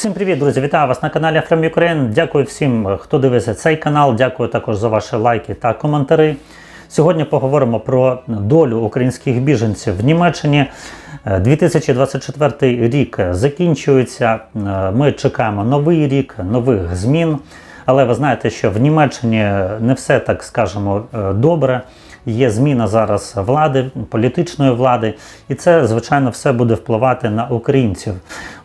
Всім привіт, друзі! Вітаю вас на каналі From Ukraine. Дякую всім, хто дивиться цей канал. Дякую також за ваші лайки та коментарі. Сьогодні поговоримо про долю українських біженців в Німеччині. Е, 2024 рік закінчується. Е, Ми чекаємо новий рік, нових змін. Але ви знаєте, що в Німеччині не все так скажемо е, добре. Є зміна зараз влади, політичної влади, і це, звичайно, все буде впливати на українців.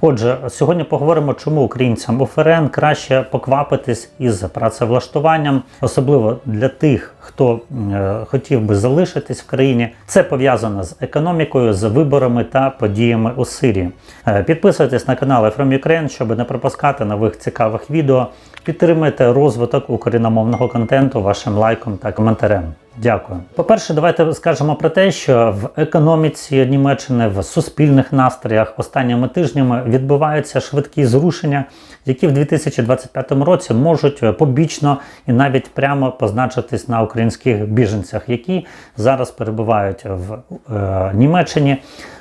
Отже, сьогодні поговоримо, чому українцям у ФРН краще поквапитись із працевлаштуванням, особливо для тих, хто е, хотів би залишитись в країні. Це пов'язано з економікою, з виборами та подіями у Сирії. Е, Підписуйтесь на канал From Ukraine, щоб не пропускати нових цікавих відео. Підтримуйте розвиток україномовного контенту вашим лайком та коментарем. Дякую. По-перше, давайте скажемо про те, що в економіці Німеччини, в суспільних настроях останніми тижнями відбуваються швидкі зрушення, які в 2025 році можуть побічно і навіть прямо позначитись на українських біженцях, які зараз перебувають в е, Німеччині.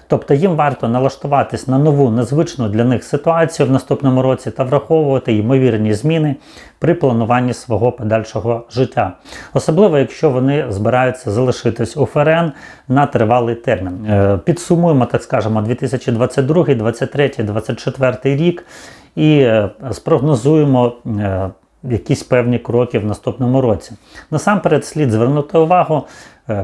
Тобто їм варто налаштуватись на нову незвичну для них ситуацію в наступному році та враховувати ймовірні зміни при плануванні свого подальшого життя, особливо якщо вони збираються залишитись у ФРН на тривалий термін. Е, Підсумуємо, так скажемо, 2022, 2023, 2024 рік і е, спрогнозуємо. е, Якісь певні кроки в наступному році. Насамперед слід звернути увагу,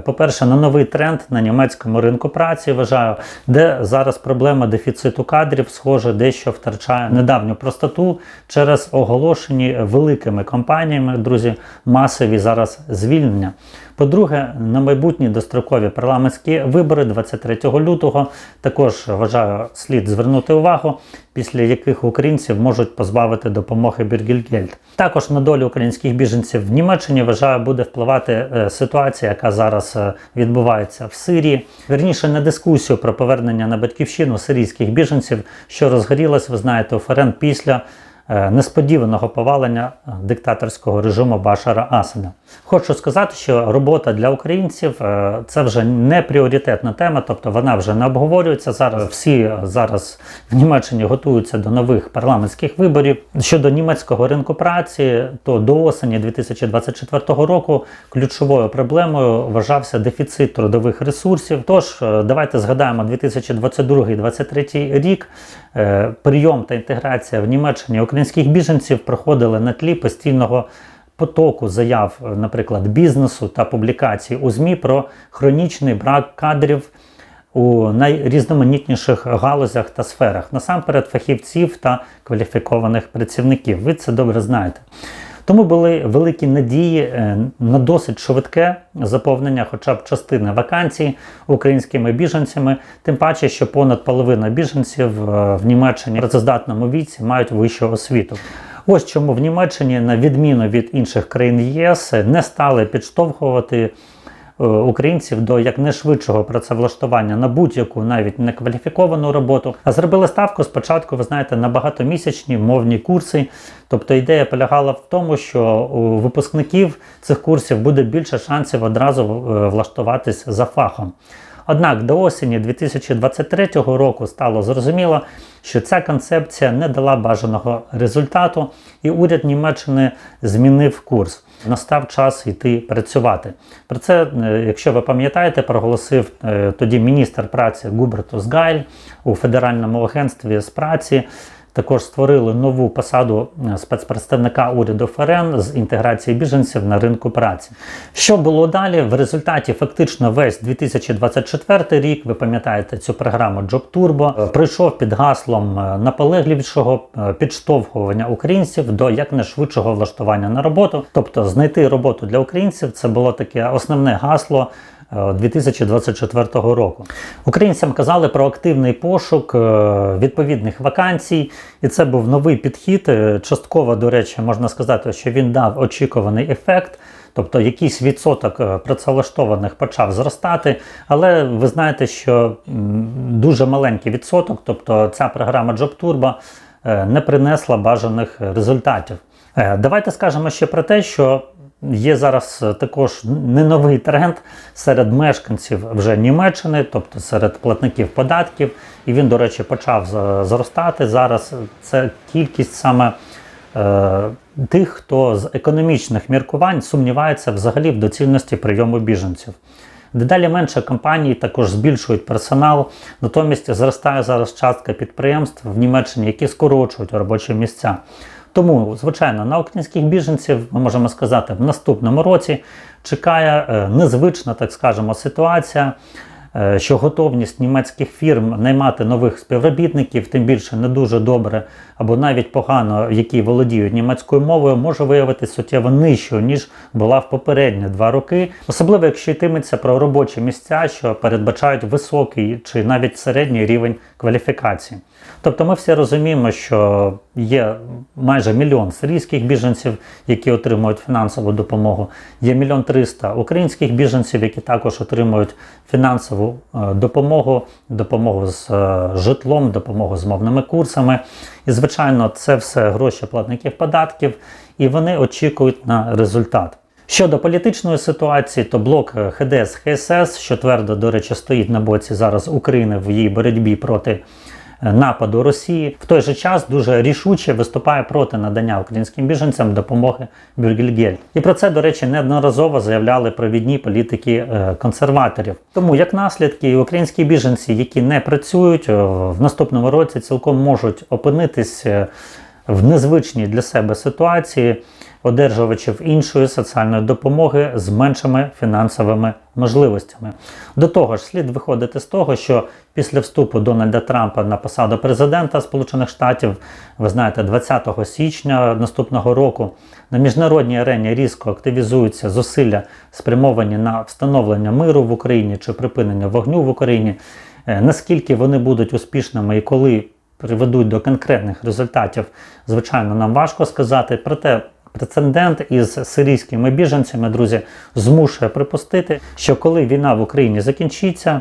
по-перше, на новий тренд на німецькому ринку праці, вважаю, де зараз проблема дефіциту кадрів, схоже, дещо втрачає недавню простоту через оголошені великими компаніями, друзі, масові зараз звільнення. По-друге, на майбутні дострокові парламентські вибори 23 лютого також вважаю слід звернути увагу, після яких українців можуть позбавити допомоги Біргельгельд. Також на долю українських біженців в Німеччині вважаю буде впливати е, ситуація, яка зараз е, відбувається в Сирії. Вірніше на дискусію про повернення на батьківщину сирійських біженців, що розгорілась, ви знаєте, у ФРН після несподіваного повалення е, диктаторського режиму Башара Асада. Хочу сказати, що робота для українців е, це вже не пріоритетна тема, тобто вона вже не обговорюється зараз. Всі зараз в Німеччині готуються до нових парламентських виборів. Щодо німецького ринку праці, то до осені 2024 року ключовою проблемою вважався дефіцит трудових ресурсів. Тож е, давайте згадаємо 2022-2023 рік. Е, Прийом та інтеграція в Німеччині українських біженців проходили на тлі постійного потоку заяв, наприклад, бізнесу та публікацій у ЗМІ про хронічний брак кадрів у найрізноманітніших галузях та сферах, насамперед фахівців та кваліфікованих працівників. Ви це добре знаєте. Тому були великі надії е, на досить швидке заповнення хоча б частини вакансій українськими біженцями, тим паче, що понад половина біженців е, в Німеччині в працездатному віці мають вищу освіту. Ось чому в Німеччині, на відміну від інших країн ЄС, не стали підштовхувати українців до якнайшвидшого працевлаштування на будь-яку навіть некваліфіковану роботу, а зробили ставку спочатку, ви знаєте, на багатомісячні мовні курси. Тобто ідея полягала в тому, що у випускників цих курсів буде більше шансів одразу е, влаштуватись за фахом. Однак до осені 2023 року стало зрозуміло, що ця концепція не дала бажаного результату, і уряд Німеччини змінив курс. Настав час йти працювати. Про це, е, якщо ви пам'ятаєте, проголосив е, тоді міністр праці Губертус Гайль у Федеральному агентстві з праці. Також створили нову посаду е, спецпредставника уряду ФРН з інтеграції біженців на ринку праці. Що було далі? В результаті фактично весь 2024 рік, ви пам'ятаєте цю програму Job Turbo, е, пройшов під гаслом е, наполегливішого підштовхування українців до якнайшвидшого влаштування на роботу. Тобто знайти роботу для українців це було таке основне гасло. Е, 2024 року українцям казали про активний пошук е, відповідних вакансій, і це був новий підхід. Е, Частково, до речі, можна сказати, що він дав очікуваний ефект. Тобто якийсь відсоток е, працевлаштованих почав зростати, але ви знаєте, що дуже маленький відсоток, тобто ця програма Job Turbo е, не принесла бажаних результатів. Е, Давайте скажемо ще про те, що Є зараз е, також не новий тренд серед мешканців вже Німеччини, тобто серед платників податків, і він, до речі, почав зростати. Зараз це кількість саме е, тих, хто з економічних міркувань сумнівається взагалі в доцільності прийому біженців. Дедалі менше компаній також збільшують персонал, натомість зростає зараз частка підприємств в Німеччині, які скорочують робочі місця. Тому, звичайно, на українських біженців ми можемо сказати, в наступному році чекає е, незвична, так скажемо, ситуація. е, Що готовність німецьких фірм наймати нових співробітників, тим більше не дуже добре або навіть погано, які володіють німецькою мовою, може виявитися суттєво нижчою, ніж була в попередні два роки, особливо якщо йтиметься про робочі місця, що передбачають високий чи навіть середній рівень кваліфікації. Тобто ми всі розуміємо, що є майже мільйон сирійських біженців, які отримують фінансову допомогу. Є мільйон триста українських біженців, які також отримують фінансову е, допомогу, допомогу з е, житлом, допомогу з мовними курсами. І, звичайно, це все гроші платників податків, і вони очікують на результат. Щодо політичної ситуації, то блок е, ХДС ХСС, що твердо, до речі, стоїть на боці зараз України в її боротьбі проти нападу Росії, в той же час дуже рішуче виступає проти надання українським біженцям допомоги Бюргельгель. І про це, до речі, неодноразово заявляли провідні політики е, консерваторів. Тому, як наслідки, українські біженці, які не працюють е, в наступному році, цілком можуть опинитись е, в незвичній для себе ситуації одержувачів іншої соціальної допомоги з меншими фінансовими можливостями. До того ж, слід виходити з того, що після вступу Дональда Трампа на посаду президента Сполучених Штатів, ви знаєте, 20 січня наступного року на міжнародній арені різко активізуються зусилля, спрямовані на встановлення миру в Україні чи припинення вогню в Україні. Е, Наскільки вони будуть успішними і коли приведуть до конкретних результатів, звичайно, нам важко сказати. Проте прецедент із сирійськими біженцями, друзі, змушує припустити, що коли війна в Україні закінчиться,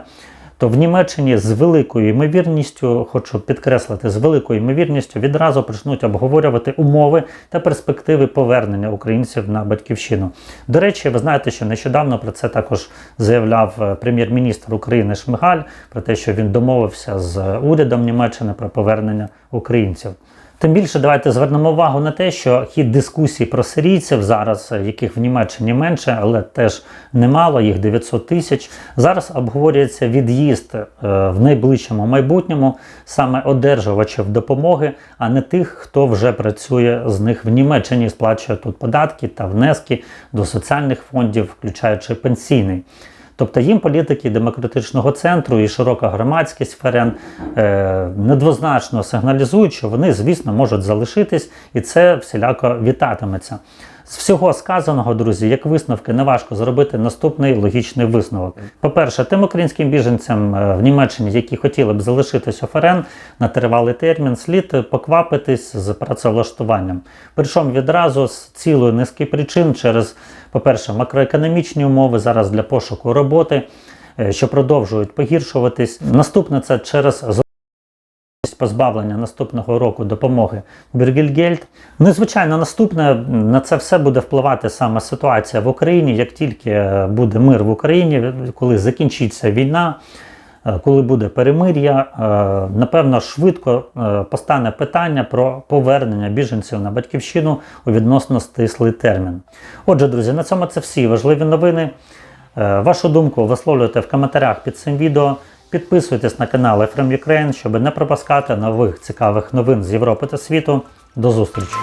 то в Німеччині з великою ймовірністю, хочу підкреслити, з великою ймовірністю відразу почнуть обговорювати умови та перспективи повернення українців на батьківщину. До речі, ви знаєте, що нещодавно про це також заявляв е, прем'єр-міністр України Шмигаль про те, що він домовився з урядом Німеччини про повернення українців. Тим більше давайте звернемо увагу на те, що хід дискусій про сирійців зараз, е, яких в Німеччині менше, але теж немало, їх 900 тисяч. Зараз обговорюється від'їзд е, в найближчому майбутньому саме одержувачів допомоги, а не тих, хто вже працює з них в Німеччині, сплачує тут податки та внески до соціальних фондів, включаючи пенсійний. Тобто їм політики демократичного центру і широка громадськість ФРН е, недвозначно сигналізують, що вони, звісно, можуть залишитись, і це всіляко вітатиметься. З всього сказаного, друзі, як висновки, неважко зробити наступний логічний висновок. По-перше, тим українським біженцям е, в Німеччині, які хотіли б залишитись у ФРН на тривалий термін, слід поквапитись з працевлаштуванням. Причому відразу з цілої низки причин через, по-перше, макроекономічні умови зараз для пошуку роботи, е, що продовжують погіршуватись. Наступне це через позбавлення наступного року допомоги Бюргельгельд. Ну і звичайно, наступне на це все буде впливати саме ситуація в Україні. Як тільки е, буде мир в Україні, коли закінчиться війна, е, коли буде перемир'я, е, напевно, швидко е, постане питання про повернення біженців на батьківщину у відносно стислий термін. Отже, друзі, на цьому це всі важливі новини. Е, Вашу думку висловлюйте в коментарях під цим відео. Підписуйтесь на канал Ukraine, щоб не пропускати нових цікавих новин з Європи та світу. До зустрічі!